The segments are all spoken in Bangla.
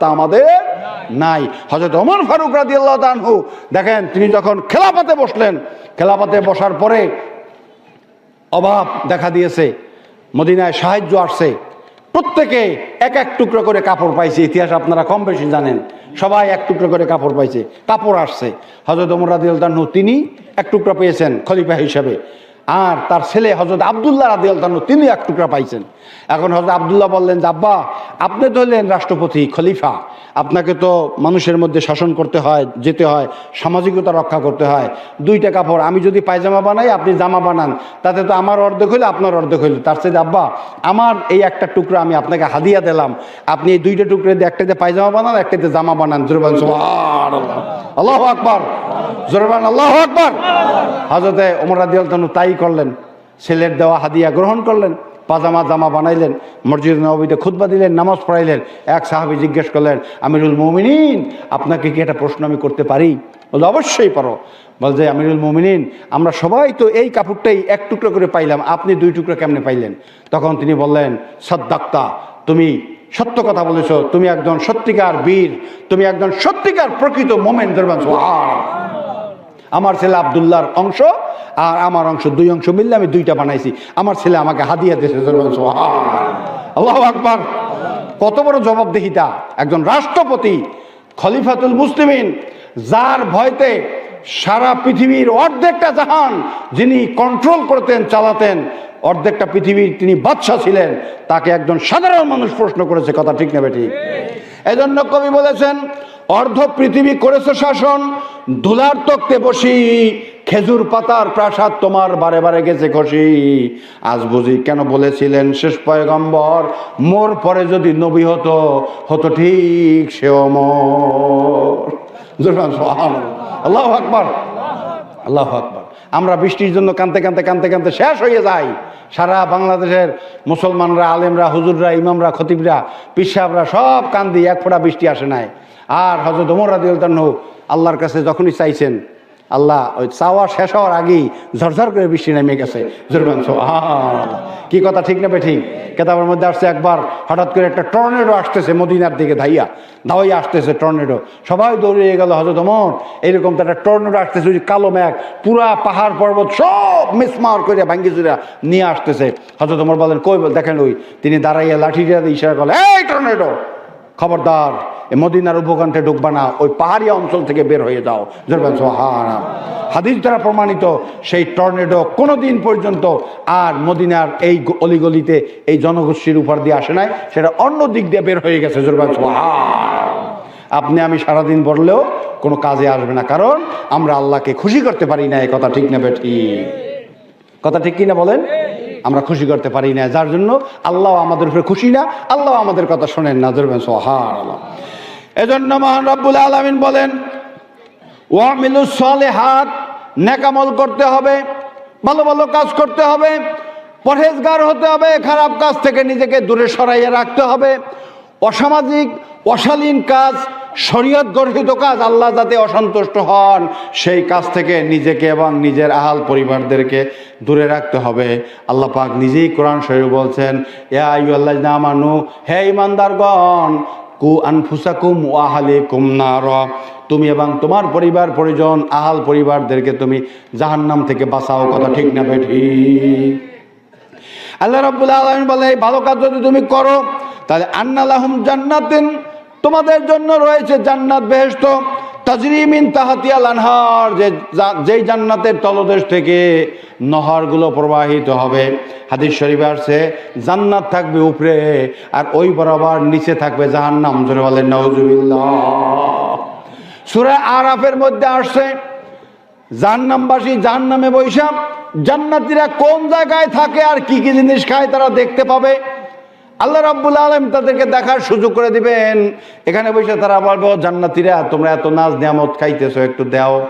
তা আমাদের নাই। হজরত ওমর ফারুক রাজি আল্লাহ তানহু দেখেন, তিনি যখন খেলাপাতে বসলেন খেলাপাতে বসার পরে অভাব দেখা দিয়েছে, মদিনায় সাহায্য আসছে। প্রত্যেকে এক এক টুকরো করে কাপড় পাইছে। ইতিহাস আপনারা কম বেশি জানেন, সবাই এক টুকরো করে কাপড় পাইছে, কাপড় আসছে। হজরত ওমর রাজি আল্লাহ তিনি এক টুকরা পেয়েছেন খলিফা হিসাবে। আর তার ছেলে হজরত আবদুল্লাহ রাজি আল্লাহ তিনি এক টুকরা পাইছেন। এখন হজরত আবদুল্লাহ বললেন যে, আব্বা আপনি তো হলেন রাষ্ট্রপতি, খলিফা। আপনাকে তো মানুষের মধ্যে শাসন করতে হয়, যেতে হয়, সামাজিকতা রক্ষা করতে হয়। দুইটা কাপড়, আমি যদি পায়জামা বানাই, আপনি জামা বানান। তাতে তো আমার অর্ধেক হইলে, আপনার অর্ধেক হইলে। তার সাথে আব্বা, আমার এই একটা টুকরা আমি আপনাকে হাদিয়া দিলাম। আপনি এই দুইটা টুকরে দিয়ে একটাতে পায়জামা বানান, একটাতে জামা বানান। জোরবান আল্লাহ আকবর। জোরবান আল্লাহ আকবর। হাজরতে ওমর রাদিয়াল তাই করলেন। ছেলের দেওয়া হাদিয়া গ্রহণ করলেন। পাজামা জামা বানাইলেন, মসজিদ নবীতে খুতবা দিলেন, নামাজ পড়াইলেন। এক সাহাবি জিজ্ঞেস করলেন, আমিরুল মমিনিন, আপনাকে কি একটা প্রশ্ন আমি করতে পারি? বলল অবশ্যই পারো। বলছে আমিরুল মমিনিন, আমরা সবাই তো এই কাপড়টাই এক টুকরো করে পাইলাম, আপনি দুই টুকরো কেমনে পাইলেন? তখন তিনি বললেন, সদ্দাক্তা, তুমি সত্য কথা বলেছ, তুমি একজন সত্যিকার বীর, তুমি একজন সত্যিকার প্রকৃত মোমেন দরবান আমার ছেলে আবদুল্লাহর অংশ আর আমার অংশ দুই অংশ মিললে আমি দুইটা বানাইছি। আমার ছেলে আমাকে হাদিয়া দিয়েছে আল্লাহ আকবর। কত বড় জবাবদিহিতা। একজন রাষ্ট্রপতি খলিফাতুল মুসলিমিন যার ভয়তে সারা পৃথিবীর অর্ধেকটা জাহান যিনি কন্ট্রোল করতেন চালাতেন অর্ধেকটা পৃথিবীর তিনি বাদশাহ ছিলেন তাকে একজন সাধারণ মানুষ প্রশ্ন করেছে কথা ঠিক নেবে ঠিক। এজন্য কবি বলেছেন অর্ধ পৃথিবী করেছে শাসন ধুলার তক্তে বসি, খেজুর পাতার প্রাসাদ তোমার বারে বারে গেছে খসি আজ বুঝি কেন বলেছিলেন শেষ পয়গম্বর, মোর পরে যদি নবী হতো হতো ঠিক সে আল্লাহ আকবর। আল্লাহ আকবর। আমরা বৃষ্টির জন্য কানতে কানতে কানতে কানতে শেষ হয়ে যাই। সারা বাংলাদেশের মুসলমানরা, আলেমরা, হুজুররা, ইমামরা, খতিবরা, পিসাবরা সব কান্দি এক ফোঁটা বৃষ্টি আসে নাই। আর হজরত ওমর রাদিউল হোক আল্লাহর কাছে যখনই চাইছেন আল্লাহ, ওই চাওয়া শেষ হওয়ার আগেই ঝরঝর করে বৃষ্টি নেমে গেছে। জুরবান কি কথা, ঠিক নেবে ঠিক কেতাবের মধ্যে আসছে একবার, হঠাৎ করে একটা টর্নেডো আসতেছে মদিনার দিকে ধাইয়া। ধাওয়াই আসতেছে টর্নেডো। সবাই দৌড়িয়ে গেল হজরত ওমর, এরকম তো একটা টর্নেডো আসতেছে, ওই কালো ম্যাগ, পুরা পাহাড়, পর্বত সব মিসমার করে ভাঙ্গি চুরা নিয়ে আসতেছে। হজরত ওমর বলেন, কই দেখেন ওই? তিনি দাঁড়াইয়া লাঠি দিয়ে ইশারা করলেন, এই টর্নেডো! খবরদার মদিনার উপকণ্ঠে ঢুকবা না, ওই পাহাড়ি অঞ্চল থেকে বের হয়ে যাও। সোহানা হাদিস দ্বারা প্রমাণিত, সেই টর্নেডো কোনো দিন পর্যন্ত আর মদিনার এই অলিগলিতে এই জনগোষ্ঠীর উপর দিয়ে আসে নাই, সেটা অন্য দিক দিয়ে বের হয়ে গেছে জরবেন আপনি আমি সারাদিন বললেও কোনো কাজে আসবে না, কারণ আমরা আল্লাহকে খুশি করতে পারি না এই কথা ঠিক নেবে ঠিক? কথা ঠিক কিনা বলেন? আমরা খুশি করতে পারি না। যার জন্য আল্লাহ আমাদের উপরে খুশি না, আল্লাহ আমাদের কথা শোনেন না। ধরবেন সোহার আল্লাহ এজন্য মহান রব্বুল আলমিন বলেন ওয়ামিলুসলে হাত নেকামল করতে হবে, ভালো ভালো কাজ করতে হবে, পরহেজগার হতে হবে, খারাপ কাজ থেকে নিজেকে দূরে সরাইয়ে রাখতে হবে। অসামাজিক, অশালীন কাজ, শরীয়ত গর্হিত কাজ, আল্লাহ যাতে অসন্তুষ্ট হন, সেই কাজ থেকে নিজেকে এবং নিজের আহাল পরিবারদেরকে দূরে রাখতে হবে। আল্লাহ পাক নিজেই কোরআন শরীফ বলছেন আল্লাহ নামানু হে ইমানদারগণ কু আনফুসাকুম ওয়াহালে কুম নার। তুমি এবং তোমার পরিবার পরিজন, আহাল পরিবারদেরকে তুমি জাহান্নাম থেকে বাঁচাও, কথা ঠিক না বেঠি আল্লাহ রাব্বুল আলামিন বলে, এই ভালো কাজ যদি তুমি করো তাহলে আন্নালাহুম জান্নাতিন, তোমাদের জন্য রয়েছে জান্নাত বেহেশত। তাজরিমিন তাহাতিয়াল আনহার, যে যেই জান্নাতের তলদেশ থেকে নহরগুলো প্রবাহিত হবে। হাদিস শরীফে আসছে, জান্নাত থাকবে উপরে, আর ওই বরাবর নিচে থাকবে জাহান্নাম। জোরে বলেন নওজুবিল্লাহ সূরা আরাফের মধ্যে আসছে, জাহান্নামবাসী জাহান্নামে বৈশাখ জান্নাতীরা কোন জায়গায় থাকে আর কি কি জিনিস খায় তারা দেখতে পাবে। আল্লাহ রাব্বুল আলম তাদেরকে দেখার সুযোগ করে দিবেন। এখানে বসে তারা বলবে, "ও জান্নাতীরা, তোমরা এত নাচ নিয়ামত খাইতেছো, একটু দাও।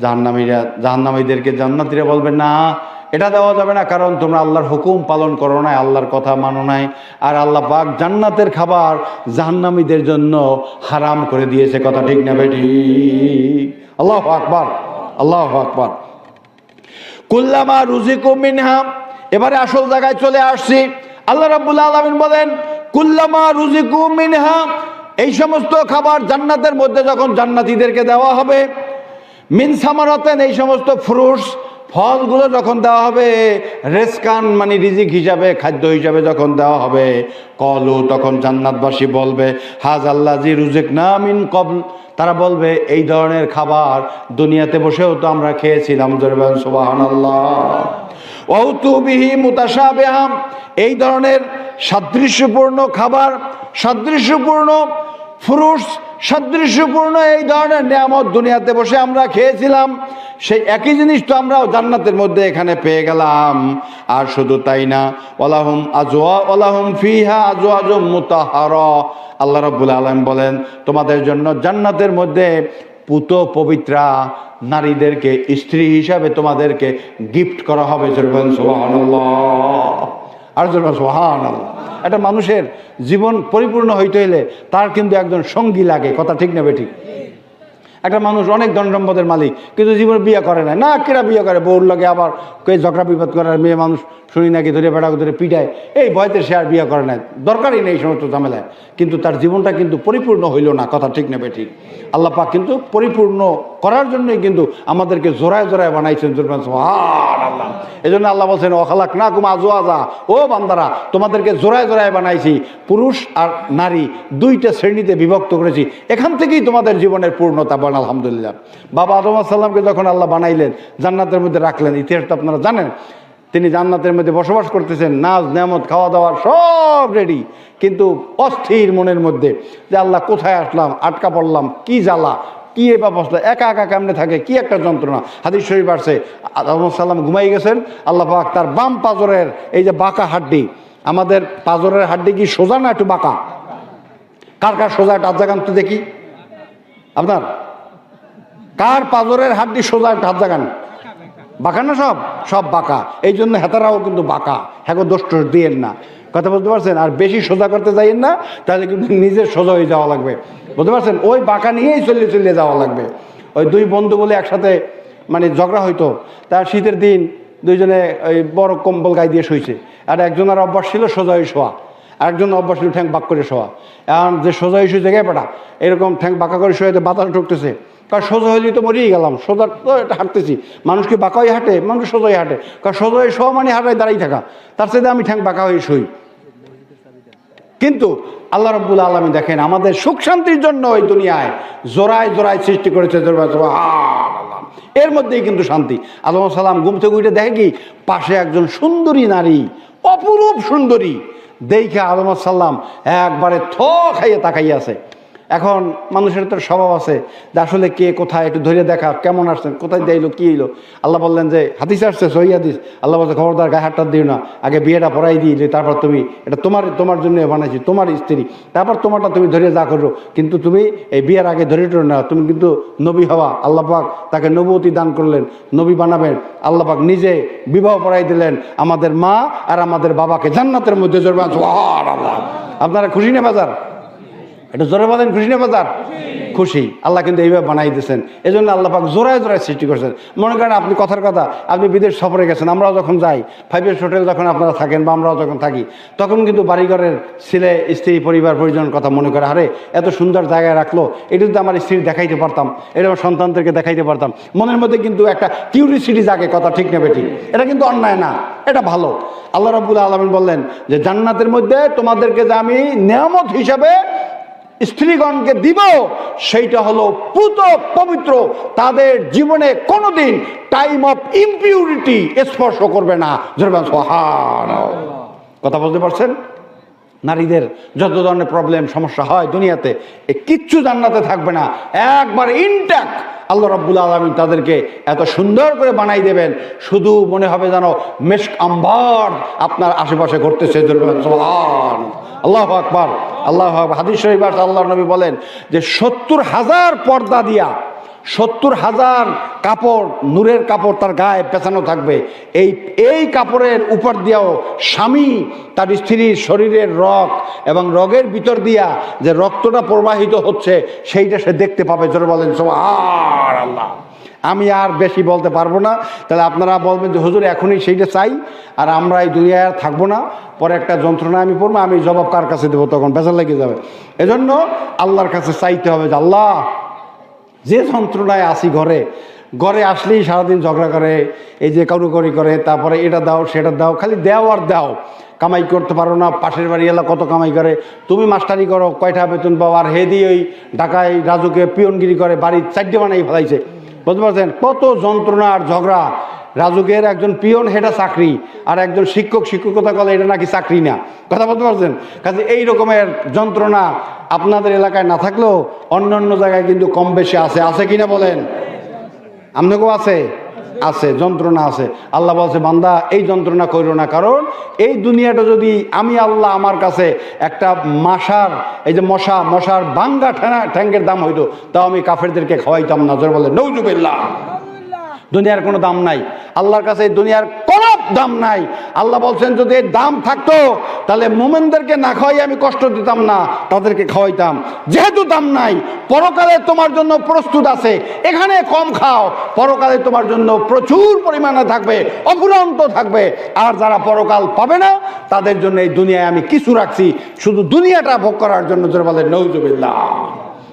জাহান্নামীরা, জাহান্নামীদেরকে জান্নাতীরা বলবে, না, এটা দেওয়া যাবে না, কারণ তোমরা আল্লাহর হুকুম পালন করো নাই, আল্লাহর কথা মানো নাই। আর আল্লাহ পাক জান্নাতের খাবার জাহান্নামীদের জন্য হারাম করে দিয়েছে। কথা ঠিক না বেটি আল্লাহ আকবার আল্লাহ আকবার। কুল্লামা রুজিকু মিনহা, এবারে আসল জায়গায় চলে আসছি। আল্লাহ রাব্বুল আলামিন বলেন, কুল্লামা রুজিকু মিনহা এই সমস্ত খাবার জান্নাতের মধ্যে যখন জান্নাতীদেরকে দেওয়া হবে, মিন সামারতেন এই সমস্ত ফ্রুটস ফলগুলো যখন দেওয়া হবে রেসকান মানে রিজিক হিসাবে, খাদ্য হিসাবে যখন দেওয়া হবে, কলু তখন জান্নাতবাসী বলবে হাজ আল্লাহ জি রুজেক না মিন কবল তারা বলবে, এই ধরনের খাবার দুনিয়াতে বসেও তো আমরা খেয়েছিলাম। সোবাহান আল্লাহ বিহি মুতাসাবেহাম এই ধরনের সাদৃশ্যপূর্ণ খাবার, সাদৃশ্যপূর্ণ ফ্রুটস সাদৃশ্যপূর্ণ এই ধরনের নিয়ামত দুনিয়াতে বসে আমরা খেয়েছিলাম। সেই একই জিনিস তো আমরা জান্নাতের মধ্যে এখানে পেয়ে গেলাম। আর শুধু তাই না ওলাহুম আজোয়া ওলাহুম ফিহা আজো আজো মুতাহার। আল্লাহ রব্বুল আলম বলেন, তোমাদের জন্য জান্নাতের মধ্যে পুত পবিত্রা নারীদেরকে, স্ত্রী হিসাবে তোমাদেরকে গিফট করা হবে আর সোহান একটা মানুষের জীবন পরিপূর্ণ হইতে হইলে তার কিন্তু একজন সঙ্গী লাগে, কথা ঠিক নেবে ঠিক? একটা মানুষ অনেক ধন সম্পদের মালিক, কিন্তু জীবনে বিয়ে করে না না কেরা বিয়ে করে? বউর লাগে আবার কে ঝগড়া বিপদ করার মেয়ে মানুষ শুনি নাকি ধরে বেড়া ধরে পিটায়। এই ভয়তে সে আর বিয়ে করে না দরকারই নেই এই সমস্ত ঝামেলায়। কিন্তু তার জীবনটা কিন্তু পরিপূর্ণ হইল না, কথা ঠিক নেবে ঠিক আল্লাহ পাক কিন্তু পরিপূর্ণ করার জন্যই কিন্তু আমাদেরকে জোড়ায় জোড়ায় বানাইছেন আল্লাহ এই জন্য আল্লাহ বলছেন অখালাক না কুমা আজো আজা ও বান্দারা, তোমাদেরকে জোড়ায় জোড়ায় বানাইছি। পুরুষ আর নারী, দুইটা শ্রেণীতে বিভক্ত করেছি। এখান থেকেই তোমাদের জীবনের পূর্ণতা বান আলহামদুলিল্লাহ। বাবা আদম সাল্লামকে যখন আল্লাহ বানাইলেন, জান্নাতের মধ্যে রাখলেন ইতিহাসটা আপনারা জানেন, তিনি জান্নাতের মধ্যে বসবাস করতেছেন, নাচ নেমত খাওয়া দাওয়া সব রেডি কিন্তু অস্থির মনের মধ্যে যে আল্লাহ কোথায় আসলাম, আটকা পড়লাম, কি জ্বালা, কি এ ব্যবস্থা, একা একা কেমনে থাকে, কি একটা যন্ত্রণা। হাদিস শরীফ আসছে সাল্লাম ঘুমাই গেছেন, আল্লাহ পাক তার বাম পাজরের এই যে বাঁকা হাড্ডি, আমাদের পাজরের হাড্ডি কি সোজা না একটু বাঁকা? কার কার সোজা, একটা আজাগান তো দেখি। আপনার? কার পাজরের হাড্ডি সোজা হাত জাগান? বাঁকা না সব? সব বাঁকা। এই জন্য হেতারাও কিন্তু বাঁকা। হ্যাঁ দোষ টোষ দিয়েন না। কথা বলতে পারছেন? আর বেশি সোজা করতে যাইয়েন না, তাহলে কিন্তু নিজের সোজা হয়ে যাওয়া লাগবে। বুঝতে পারছেন? ওই বাঁকা নিয়েই চলে চলে যাওয়া লাগবে। ওই দুই বন্ধু বলে একসাথে মানে ঝগড়া হইতো। তার শীতের দিন দুইজনে ওই বড় কম্বল গায়ে দিয়ে শুয়েছে আর একজনের অভ্যাস ছিল সোজা হয়ে শোয়া। আরেকজন অভ্যাস ছিল ঠ্যাং বাক করে শোয়া। এখন যে সোজা হয়ে শুয়েছে গেপেটা এরকম ঠ্যাং বাঁকা করে শুয়ে বাতাস ঢুকতেছে। কার সোজা হইলেই তো মরিয়ে গেলাম, সোজা তো এটা হাঁটতেছি। মানুষকে বাঁকা হয়ে হাঁটে? মানুষ সোজাই হাঁটে। কার সোজা হয়ে শোয়া মানে হাঁটায় দাঁড়াই থাকা। তার সাথে আমি ঠ্যাং বাঁকা হয়ে শুই। কিন্তু আল্লাহ রব্বুল আলমী দেখেন, আমাদের সুখ শান্তির জন্য ওই দুনিয়ায় জোড়ায় জোড়ায় সৃষ্টি করেছে এর মধ্যেই কিন্তু শান্তি। আলম সালাম ঘুম থেকে উঠে দেখে কি? পাশে একজন সুন্দরী নারী, অপরূপ সুন্দরী। দেখে আলম সাল্লাম একবারে থ খাইয়ে তাকাইয়ে আছে। এখন মানুষের তো স্বভাব আছে যে আসলে কে কোথায়, একটু ধরে দেখা, কেমন আসছেন, কোথায় দেইলো কি এলো? আল্লাহ বললেন যে, হাদিস আসছে, সহি হাদিস। আল্লাহ বলছে, খবরদার, গায়ে হাতটা দিও না, আগে বিয়েটা পড়াই দিই যে তারপর তুমি, এটা তোমার তোমার জন্য বানাইছি, তোমার স্ত্রী। তারপর তোমারটা তুমি ধরে যা করো, কিন্তু তুমি এই বিয়ের আগে ধরে টো না, তুমি কিন্তু নবী হওয়া, আল্লাহ পাক তাকে নবতী দান করলেন, নবী বানাবেন, আল্লাহ পাক নিজে বিবাহ পড়াই দিলেন, আমাদের মা আর আমাদের বাবাকে জান্নাতের মধ্যে আল্লাহ আপনারা খুশি না, বাজার? এটা জোরে বলেন খুশি না বাজার? খুশি। আল্লাহ কিন্তু এইভাবে বানাই দিয়েছেন। এই জন্য আল্লাহ পাক জোড়ায় জোড়ায় সৃষ্টি করেছেন। মনে করেন আপনি কথার কথা আপনি বিদেশ সফরে গেছেন আমরাও যখন যাই ফাইভ ইয়ার্স হোটেল যখন আপনারা থাকেন বা আমরাও যখন থাকি তখন কিন্তু বাড়িঘরের ছেলে স্ত্রী পরিবার পরিজনের কথা মনে করে আরে এত সুন্দর জায়গায় রাখল। এটা যদি আমার স্ত্রী দেখাইতে পারতাম এটা আমার সন্তানদেরকে দেখাইতে পারতাম। মনের মধ্যে কিন্তু একটা কিউরিসিটি জাগে কথা ঠিক নেবে ঠিক এটা কিন্তু অন্যায় না এটা ভালো। আল্লাহ রবুল্লা আলমিন বললেন যে জান্নাতের মধ্যে তোমাদেরকে যে আমি নিয়ামত হিসাবে স্ত্রীগণকে দিব, সেইটা হলো পুত পবিত্র। তাদের জীবনে কোনোদিন টাইম অফ ইম্পিউরিটি স্পর্শ করবে না। কথা বলতে পারছেন? নারীদের যত ধরনের প্রবলেম সমস্যা হয় দুনিয়াতে, এ কিচ্ছু জান্নাতে থাকবে না। একবার ইনট্যাক্ট আল্লাহ রব্বুল আলমী তাদেরকে এত সুন্দর করে বানাই দেবেন। শুধু মনে হবে যেন মেশক আম্বার আপনার আশেপাশে ঘটতেছে আল্লাহ আকবর, আল্লাহ হাদিস আল্লাহ নবী বলেন যে, সত্তর হাজার পর্দা দিয়া সত্তর হাজার কাপড়, নূরের কাপড় তার গায়ে পেঁচানো থাকবে। এই এই কাপড়ের উপর দিয়েও স্বামী তার স্ত্রীর শরীরের রক এবং রগের ভিতর দিয়া যে রক্তটা প্রবাহিত হচ্ছে, সেইটা সে দেখতে পাবে। জোরে বলেন আর আল্লাহ আমি আর বেশি বলতে পারব না। তাহলে আপনারা বলবেন যে, হুজুর, এখনই সেইটা চাই আর আমরা এই দুনিয়ায় আর থাকব না। পরে একটা যন্ত্রণা আমি পড়ব, আমি জবাব কার কাছে দেবো? তখন বেচার লেগে যাবে। এজন্য আল্লাহর কাছে চাইতে হবে যে, আল্লাহ যে যন্ত্রণায় আসি ঘরে ঘরে আসলেই সারাদিন ঝগড়া করে, এই যে কারুকরি করে, তারপরে এটা দাও, সেটা দাও, খালি দেও আর দাও। কামাই করতে পারো না, পাশের বাড়ি এলা কত কামাই করে, তুমি মাস্টারি করো, কয়টা বেতন পাও, আর হে দিয়ে ওই ঢাকায় রাজুকে পিয়নগিরি করে, বাড়ির চারটে বানাই ফেলাইছে। বুঝতে পারছেন? কত যন্ত্রণা আর ঝগড়া। রাজুকের একজন পিয়ন হেটা চাকরি আর একজন শিক্ষক শিক্ষকতা করলে এটা নাকি চাকরি না। কথা বলতে পারছেন? কাজে এই রকমের যন্ত্রণা আপনাদের এলাকায় না থাকলেও অন্য অন্য জায়গায় কিন্তু কম বেশি আছে। আছে কিনা বলেন? আপনাকেও আছে? আছে, যন্ত্রণা আছে। আল্লাহ বলছে, বান্দা, এই যন্ত্রণা করো না। কারণ এই দুনিয়াটা যদি আমি আল্লাহ আমার কাছে একটা মাসার, এই যে মশা, মশার বাঙ্গা ঠ্যাঙ্গের দাম হইতো, তাও আমি কাফেরদেরকে খাওয়াইতাম না। জোর বলে নৌজুবিল্লাহ দুনিয়ার কোনো দাম নাই। আল্লাহর কাছে দুনিয়ার কোনো দাম নাই। আল্লাহ বলছেন, যদি দাম থাকতো, তাহলে মোমেনদেরকে না খাওয়াই আমি কষ্ট দিতাম না, তাদেরকে খাওয়াইতাম। যেহেতু দাম নাই, পরকালে তোমার জন্য প্রস্তুত আছে, এখানে কম খাও। পরকালে তোমার জন্য প্রচুর পরিমাণে থাকবে, অফুরন্ত থাকবে। আর যারা পরকাল পাবে না, তাদের জন্য এই দুনিয়ায় আমি কিছু রাখছি। শুধু দুনিয়াটা ভোগ করার জন্য যারা বলে নৌজুবিল্লাহ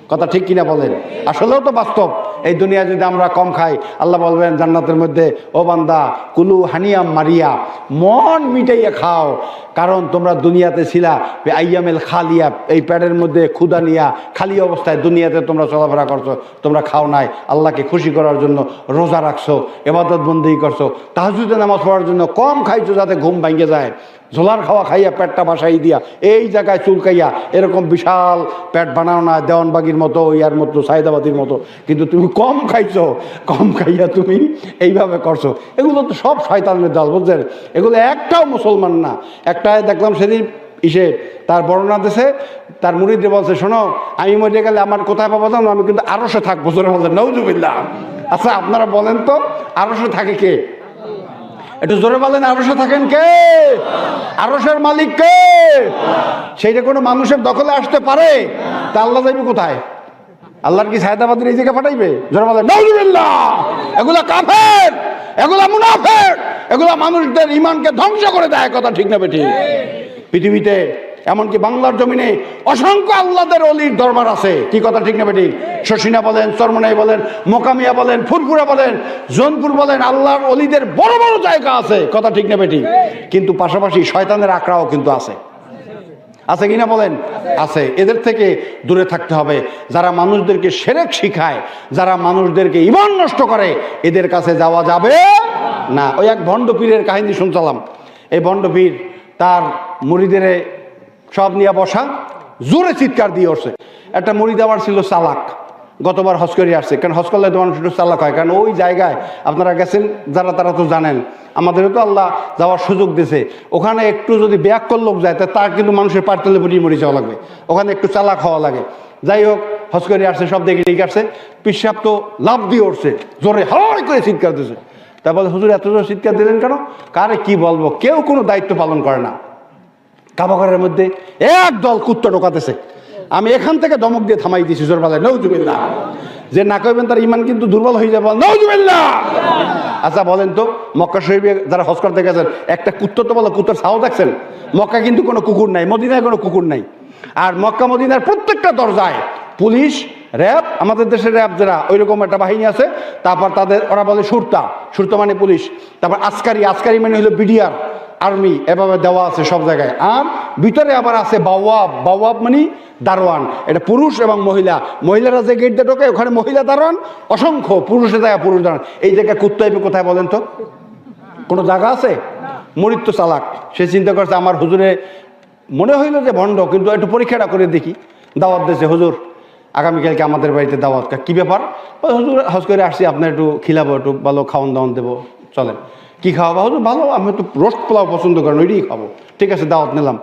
কথা ঠিক কিনা বলেন? আসলেও তো বাস্তব। এই দুনিয়া যদি আমরা কম খাই, আল্লাহ বলবেন, জান্নাতের মধ্যে, ও বান্দা, কুলু হানিয়াম মারিয়া, মন মিটাইয়া খাও। কারণ তোমরা দুনিয়াতে ছিলা আইয়ামেল খালিয়া, এই প্যাডের মধ্যে ক্ষুদা নিয়া, খালি অবস্থায় দুনিয়াতে তোমরা চলাফেরা করছ, তোমরা খাও নাই। আল্লাহকে খুশি করার জন্য রোজা রাখছো এবাদত বন্দি করছ তাহাজুদে নামাজ পড়ার জন্য কম খাইছো যাতে ঘুম ভাঙে যায়। ঝোলার খাওয়া খাইয়া পেটটা বাসাই দিয়া এই জায়গায় চুলকাইয়া এরকম বিশাল পেট বানাও না, দেওয়ানবাগির মতো, ইয়ার মতো, সাইদাবাদির মতো। কিন্তু তুমি কম খাইছ, কম খাইয়া তুমি এইভাবে করছ। এগুলো তো সব শয়তানের দল বুঝছেন? এগুলো একটাও মুসলমান না। একটা দেখলাম সেদিন ইসে তার বর্ণনা দেশে তার মুড়িদে বলছে, শোনো, আমি মরে গেলে আমার কোথায় পাবো জানো? আমি কিন্তু আরশে থাকব, জোরে বলছে নৌজুবিল্লা আচ্ছা আপনারা বলেন তো, আরশে থাকে কে? একটু জোরে বলেন, আরসে থাকেন কে? আরসের মালিক কে? সেইটা কোনো মানুষের দখলে আসতে পারে? তা আল্লাহ যাইবে কোথায়? আল্লাহর কি সায়দাবাদের এই জায়গায় পাঠাইবে? জোরে বলেন এগুলা কাফের, এগুলা মুনাফের, এগুলা মানুষদের ইমানকে ধ্বংস করে দেয়, কথা ঠিক না বেঠিক পৃথিবীতে এমনকি বাংলার জমিনে অসংখ্য আল্লাহদের অলির দরবার আছে। কি কথা ঠিক না বেটি শশিনা বলেন, চরমনাই বলেন, মোকামিয়া বলেন, ফুরফুরা বলেন, জোনপুর বলেন, আল্লাহর অলিদের বড় বড় জায়গা আছে। কথা ঠিক না বেটি কিন্তু পাশাপাশি শয়তানের আঁকড়াও কিন্তু আছে। আছে কিনা বলেন? আছে। এদের থেকে দূরে থাকতে হবে। যারা মানুষদেরকে সেরেক শিখায়, যারা মানুষদেরকে ইমান নষ্ট করে, এদের কাছে যাওয়া যাবে না। ওই এক ভণ্ড পীরের কাহিনী শুনছিলাম। এই ভণ্ড পীর তার মুড়িদের সব নিয়ে বসা, জোরে চিৎকার দিয়ে উঠছে একটা মুড়ি দেওয়ার ছিল চালাক, গতবার হজ আসছে। কারণ হজ করলে মানুষ একটু চালাক হয়? কারণ ওই জায়গায় আপনারা গেছেন, যারা তারা তো জানেন। আমাদেরও তো আল্লাহ যাওয়ার সুযোগ দিয়েছে ওখানে একটু যদি ব্যাক লোক যায়, তা তার কিন্তু মানুষের পারতলে বুড়িয়ে মরি যাওয়া লাগবে। ওখানে একটু চালাক হওয়া লাগে। যাই হোক, হজ আসছে, সব দেখে ঠিক আসছে পিসাব তো লাভ দিয়ে উঠছে, জোরে হাওয়াই করে চিৎকার দিয়েছে তারপরে হুজুর, এত জোর চিৎকার দিলেন কেন? কারে কি বলব? কেউ কোনো দায়িত্ব পালন করে না। কাবাঘরের মধ্যে এক দল কুত্তা ঢোকাতেছে। আমি এখান থেকে দমক দিয়ে থামাই দিয়েছি জোর বেলায় নৌজুবিল্লা যে না কইবেন তার ইমান কিন্তু দুর্বল হয়ে যাবে নৌজুবিল্লা আচ্ছা বলেন তো, মক্কা শরীফে যারা হজ করতে গেছেন, একটা কুত্তা তো বলো, কুত্তার ছাও দেখছেন? মক্কা কিন্তু কোনো কুকুর নাই, মদিনায় কোনো কুকুর নাই। আর মক্কা মদিনার প্রত্যেকটা দরজায় পুলিশ, র্যাব, আমাদের দেশের র্যাব যারা ওই রকম একটা বাহিনী আছে, তারপর তাদের, ওরা বলে সুরতা সুরতা মানে পুলিশ। তারপর আসকারি আসকারি মানে হলো বিডিআর। আর্মি এভাবে দেওয়া আছে সব জায়গায়। আর ভিতরে আবার আছে বাওয়াব। বাওয়াব মানে দারোয়ান। এটা পুরুষ এবং মহিলা। মহিলারা যে গেট দিয়ে ঢোকে, ওখানে মহিলা দারোয়ান, অসংখ্য পুরুষের জায়গায় পুরুষ দারোয়ান। এই জায়গায় কুত্তাইবে কোথায় বলেন তো? কোনো জায়গা আছে? মরিত্ব চালাক। সে চিন্তা করছে, আমার হুজুরে মনে হইল যে ভণ্ড, কিন্তু একটু পরীক্ষাটা করে দেখি। দাওয়াত দিয়েছে, হুজুর আগামীকালকে আমাদের বাড়িতে দাওয়াত কী ব্যাপার? হুজুর হজ করে আসছি, আপনার একটু খিলাবো, একটু ভালো খাওয়ান দাওয়ান দেবো। চলেন। কি খাওয়া হুজুর ভালো আমি তো রোস্ট পোলাও পছন্দ করেন ওইটাই খাব। ঠিক আছে, দাওয়াত নিলাম।